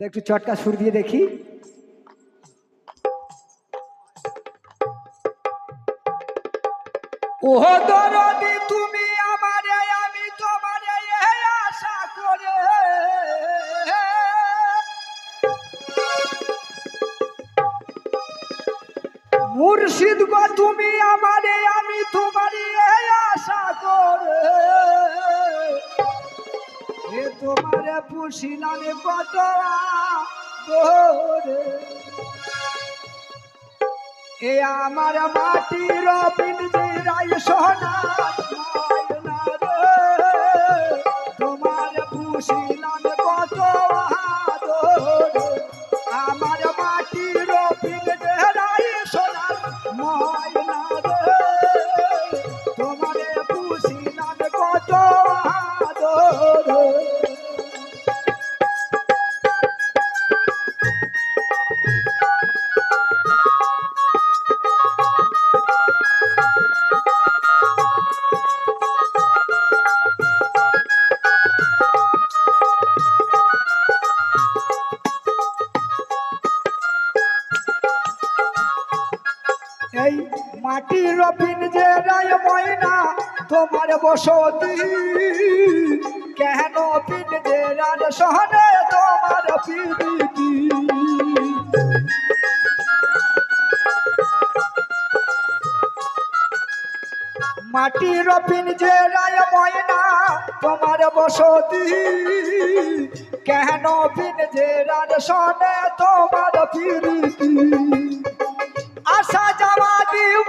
একটু চটকা সুর দিয়ে দেখি। ওহ দরদি, তুমি আমারে, আমি তোমারে আশা করে। মুর্শিদ গো, তুমি আমারে, আমি তোমারে আশা করে। এ তোমারে পুষিলাম কত আদরে। এ আমার মাটির রায় সোনা। পিন যে রায় ময়না, তোমার বসতি। কেন পিন যে রাজ সহনে তোমার পিরিতি? মাটির পিন যে রায় ময়না, তোমার বসতি। কেন পিন যে রাজ সহনে তোমার পিরিতি? আসা যাওয়া দিবা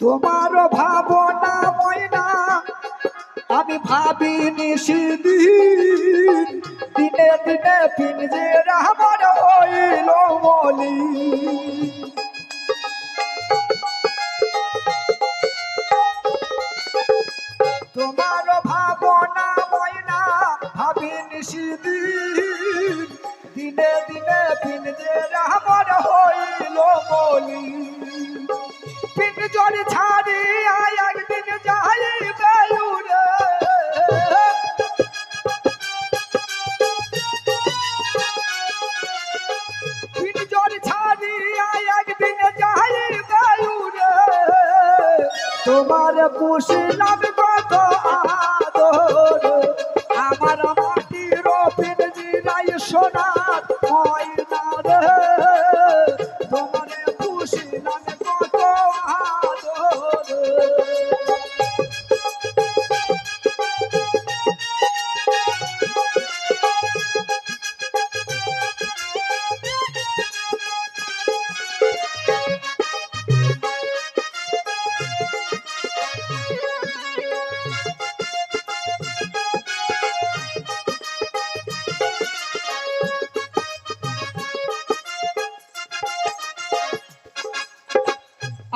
তোমার ভাবনা ময়না, আমি ভাবি নিশিদিন দিনে দিনে পিনজে আমার হইল মলি তোমার ভাবনা ময়না ভাবি নিশিদিন দিনে দিনে পিনজে আমার হইল মলি পিঞ্জর ছাড়ি আয় একদিন যাই বেলুরে তোমার পুষলাম কত আমার মাটির পিঞ্জিরাই সোনার ময়না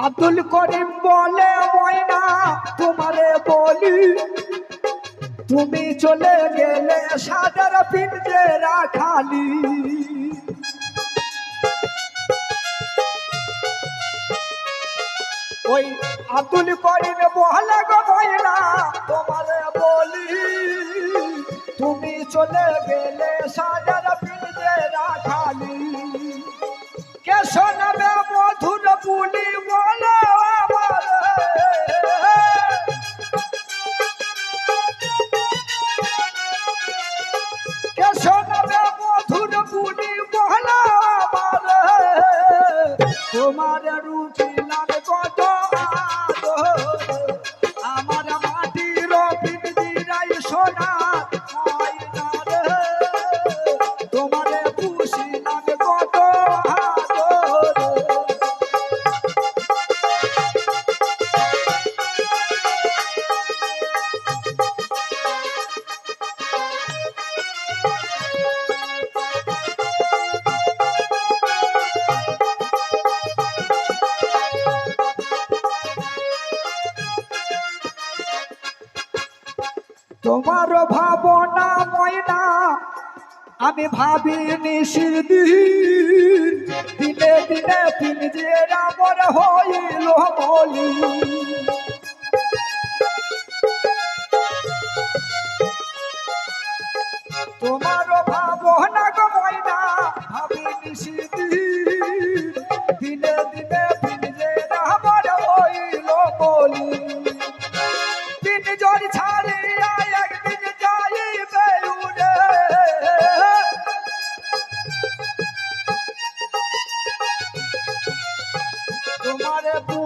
আব্দুল করিম বলে, ময়না, তোমারে বলি, তুমি চলে গেলে সাদার পিঞ্জেরা খালি ওই আব্দুল করিম বলে, গো ময়না, তোমারে বলি, তুমি চলে গেলে সাদার পিঞ্জেরা খালি কে শোনাবে মধুর বলো তোমার ভাবনা ময়না, আমি ভাবি নিশির দিন দিনে দিনে তিন যে রামর হইল বলি। তোমার ভাবনা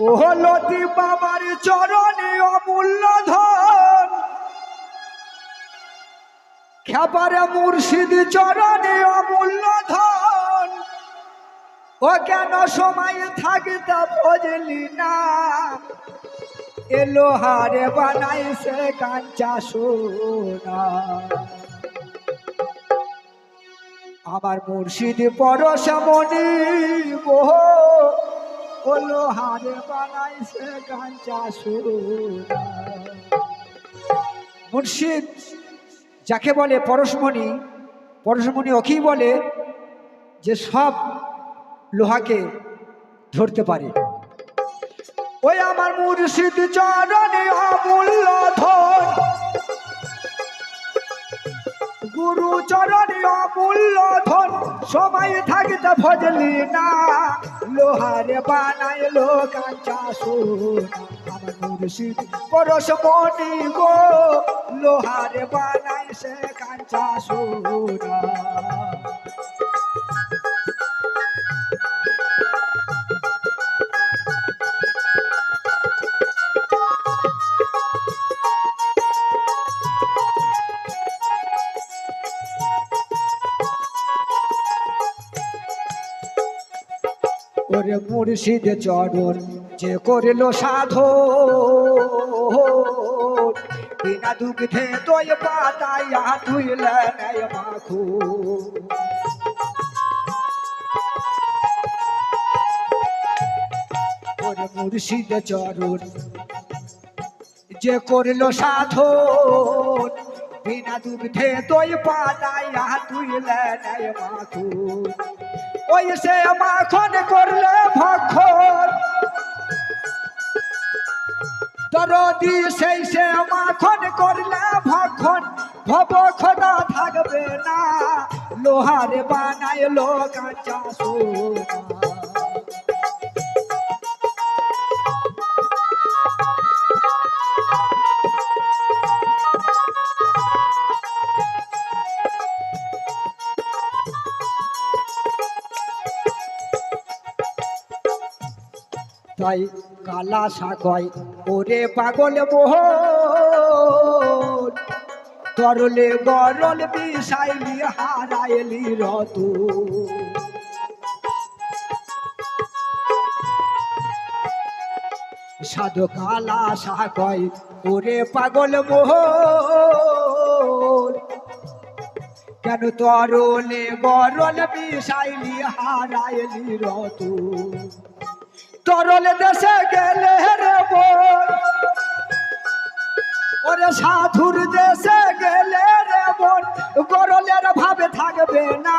ও লতি বাবার চরণে অমূল্য ধন। খেপারে মুর্শিদ চরণে অমূল্য ধন। ও কেন সময় থাকতে বুঝলি না? এলো হারে বানাইছে কাঞ্চা সোনা। আমার মুর্শিদ পরশমণি মোহ ওলো হারে বানাইছে সোনা মুর্শিদ যাকে বলে পরশমণি পরশমণি ওকেই বলে যে সব লোহাকে ধরতে পারে। ওই আমার মুর্শিদ চরণে অমূল্য ধন। গুরু চরণে অমূল্য ধন সময় থাকতে ভজলি না। লোহারে বানাইলো মুর্শিদ পরশ মনি গো। লোহারে বানাইছে সোনা ওরে মুর্শিদ চরণ যে করিল সাধো বিনা দুগ্ধে দই পাতাইয়া ধুইলে নেয় মাখু ওরে মুর্শিদ চরণ যে করিল সাধন। বিনা দুগ্ধে দই পাতাইয়া ধুইলে নেয় মাখু ওই সে মাখন করলে ভক্ষণ দরদি সেই সে মাখন করলে ভক্ষণ ভব খোদা থাকবে না, লোহার বানায় লো কাঁচা সোনা কালা সাকয় ওরে পাগল মোহ তরলে গরল বিষাইলি, হারাইলি রত সাধু কালা সাকয় ওরে পাগল মোহ কেন তরলে গরল বিষাইলি, হারাইলি রত তরল দেশে গেলে রে বোন ওরে সাধুর দেশে গেলে রে বোন গরলের ভাবে থাকবে না।